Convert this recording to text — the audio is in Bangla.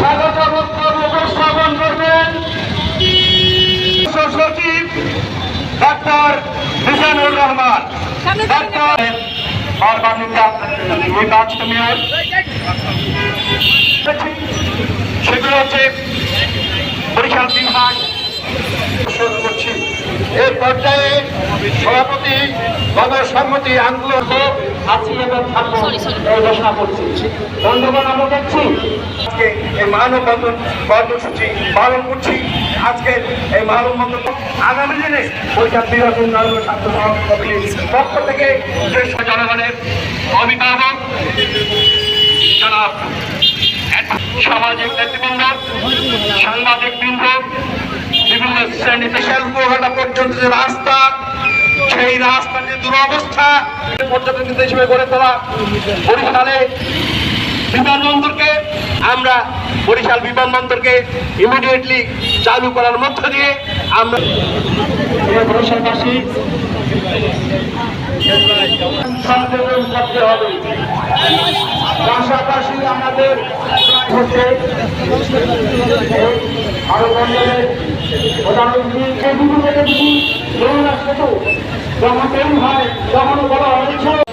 স্বাগত বক্তব্য উপস্থাপন করবেন সচিব ডাক্তার মিজানুর রহমান। ডাক্তার সেগুলো হচ্ছে বরিশাল বিভাগ শুরু করছি। এই পর্যায়ে সভাপতি গণসম্মতি আন্দোলন আছি এবং থাকব। ঘোষণা করছি। বন্ধুগণ আমরা দেখছি। আজকে এই মানববন্ধন কর্মসূচি পালন করছি। আজকে এই মানববন্ধন আগামী দিনে বৈশাখ বিভাগ উন্নয়ন ছাত্র সমাজের পক্ষ থেকে দেশ জনগণের অভিভাবক সামাজিক নেতৃবৃন্দ, সাংবাদিক বৃন্দ, বিভিন্ন শ্রেণি বিশাল কুয়াকাটা পর্যন্ত যে রাস্তা, সেই রাস্তার যে দুরবস্থা পর্যটন হিসেবে গড়ে তোলা বরিশালে বিমানবন্দরকে আমরা বরিশাল বিমানবন্দরকে ইমিডিয়েটলি চালু করার মধ্য দিয়ে আমরা পাশাপাশি আমাদের প্রধানমন্ত্রী যমুনা সেতু যখন তৈরি হয় তখন বলা আমাদের